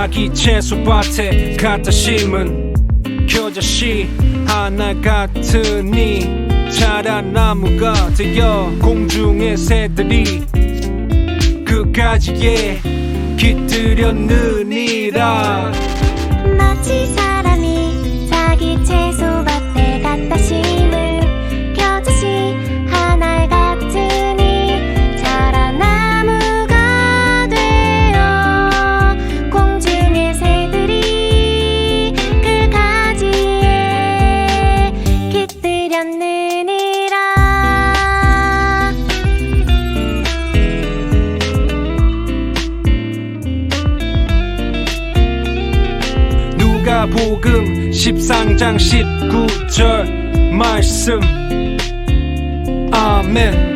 자기 채소밭에 갖다 심은 겨자씨 하나 같으니 자라나무가 되어 공중의 새들이 그 가지에 깃들였느니라 누가복음 13장 19절 말씀. 아멘